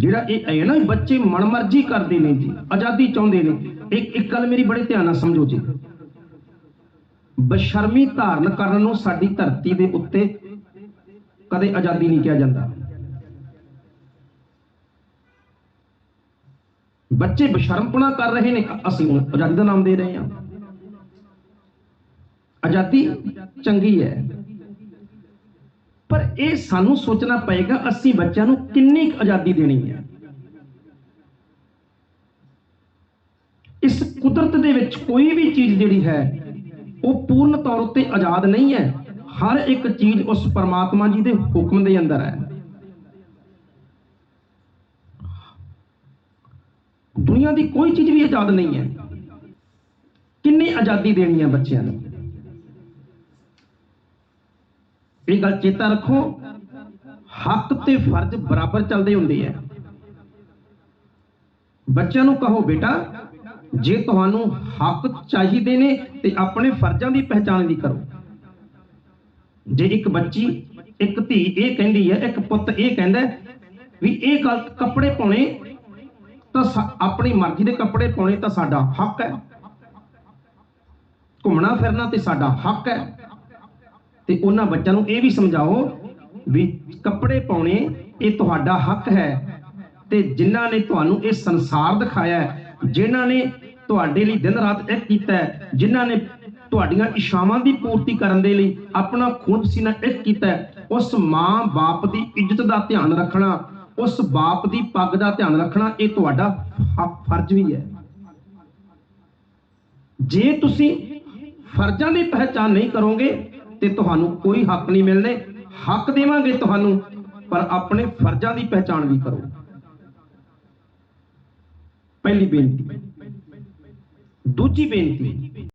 ਜਿਹੜਾ ਇਹ ਹੈ ਨਾ ਬੱਚੇ ਮਨਮਰਜ਼ੀ ਕਰਦੇ ਨੇ ਜੀ, ਆਜ਼ਾਦੀ ਚਾਹੁੰਦੇ ਨੇ। ਇੱਕ ਇੱਕ ਗੱਲ ਮੇਰੀ ਬੜੇ ਧਿਆਨ ਨਾਲ ਸਮਝੋ ਜੀ। ਬਸ਼ਰਮੀ ਧਾਰਨ ਕਰਨ ਨੂੰ ਸਾਡੀ ਧਰਤੀ ਦੇ ਉੱਤੇ ਕਦੇ ਆਜ਼ਾਦੀ ਨਹੀਂ ਕਿਹਾ ਜਾਂਦਾ। ਬੱਚੇ ਬਸ਼ਰਮਪਣਾ ਕਰ ਰਹੇ ਨੇ, ਅਸੀਂ ਉਹਨੂੰ ਆਜ਼ਾਦੀ ਦਾ ਨਾਮ ਦੇ ਰਹੇ ਹਾਂ। ਆਜ਼ਾਦੀ ਚੰਗੀ ਹੈ। ਪਰ ਇਹ ਸਾਨੂੰ ਸੋਚਣਾ ਪਏਗਾ, ਅਸੀਂ ਬੱਚਿਆਂ ਨੂੰ ਕਿੰਨੀ ਕੁ ਆਜ਼ਾਦੀ ਦੇਣੀ ਹੈ। ਇਸ ਕੁਦਰਤ ਦੇ ਵਿੱਚ ਕੋਈ ਵੀ ਚੀਜ਼ ਜਿਹੜੀ ਹੈ, ਉਹ ਪੂਰਨ ਤੌਰ ਉੱਤੇ ਆਜ਼ਾਦ ਨਹੀਂ ਹੈ। ਹਰ ਇੱਕ ਚੀਜ਼ ਉਸ ਪਰਮਾਤਮਾ ਜੀ ਦੇ ਹੁਕਮ ਦੇ ਅੰਦਰ ਹੈ। ਦੁਨੀਆ ਦੀ ਕੋਈ ਚੀਜ਼ ਵੀ ਆਜ਼ਾਦ ਨਹੀਂ ਹੈ। ਕਿੰਨੀ ਆਜ਼ਾਦੀ ਦੇਣੀ ਹੈ ਬੱਚਿਆਂ ਨੂੰ? ਇਹ ਗੱਲ ਚੇਤਾ ਰੱਖੋ ਹੱਕ ਤੇ ਫਰਜ਼ ਬਰਾਬਰ ਚੱਲਦੇ ਹੁੰਦੇ ਆ। ਬੱਚਿਆਂ ਨੂੰ ਕਹੋ, ਬੇਟਾ, ਜੇ ਤੁਹਾਨੂੰ ਹੱਕ ਚਾਹੀਦੇ ਨੇ ਤੇ ਆਪਣੇ ਫਰਜ਼ਾਂ ਦੀ ਪਹਿਚਾਣ ਵੀ ਕਰੋ। ਜੇ ਇੱਕ ਬੱਚੀ, ਇੱਕ ਧੀ ਇਹ ਕਹਿੰਦੀ ਹੈ ਇੱਕ ਪੁੱਤ ਇਹ ਕਹਿੰਦਾ ਵੀ ਇਹ ਗੱਲ ਕੱਪੜੇ ਪਾਉਣੇ, ਤਾਂ ਆਪਣੀ ਮਰਜ਼ੀ ਦੇ ਕੱਪੜੇ ਪਾਉਣੇ ਤਾਂ ਸਾਡਾ ਹੱਕ ਹੈ। ਘੁੰਮਣਾ ਫਿਰਨਾ ਤੇ ਸਾਡਾ ਹੱਕ ਹੈ। ਤੇ ਉਹਨਾਂ ਬੱਚਿਆਂ ਨੂੰ ਇਹ ਵੀ ਸਮਝਾਓ ਵੀ ਕੱਪੜੇ ਪਾਉਣੇ ਇਹ ਤੁਹਾਡਾ ਹੱਕ ਹੈ। ਤੇ ਜਿਨ੍ਹਾਂ ਨੇ ਤੁਹਾਨੂੰ ਇਹ ਸੰਸਾਰ ਦਿਖਾਇਆ ਜਿਨ੍ਹਾਂ ਨੇ ਤੁਹਾਡੇ ਲਈ ਦਿਨ ਰਾਤ ਇੱਕ ਕੀਤਾ ਜਿਨ੍ਹਾਂ ਨੇ ਤੁਹਾਡੀਆਂ ਇਸ਼ਾਵਾਂ ਦੀ ਪੂਰਤੀ ਕਰਨ ਦੇ ਲਈ ਆਪਣਾ ਖੂਨ ਪਸੀਨਾ ਇੱਕ ਕੀਤਾ ਉਸ ਮਾਂ ਬਾਪ ਦੀ ਇੱਜ਼ਤ ਦਾ ਧਿਆਨ ਰੱਖਣਾ, ਉਸ ਬਾਪ ਦੀ ਪੱਗ ਦਾ ਧਿਆਨ ਰੱਖਣਾ, ਇਹ ਤੁਹਾਡਾ ਫਰਜ਼ ਵੀ ਹੈ। ਜੇ ਤੁਸੀਂ ਫਰਜ਼ਾਂ ਦੀ ਪਹਿਚਾਨ ਨਹੀਂ ਕਰੋਗੇ ਤੇ ਤੁਹਾਨੂੰ ਕੋਈ ਹੱਕ ਨਹੀਂ ਮਿਲਣੇ ਹੱਕ ਦੇਵਾਂਗੇ ਤੁਹਾਨੂੰ, ਪਰ ਆਪਣੇ ਫਰਜ਼ਾਂ ਦੀ ਪਹਿਚਾਣ ਵੀ ਕਰੋ। ਪਹਿਲੀ ਬੇਨਤੀ। ਦੂਜੀ ਬੇਨਤੀ।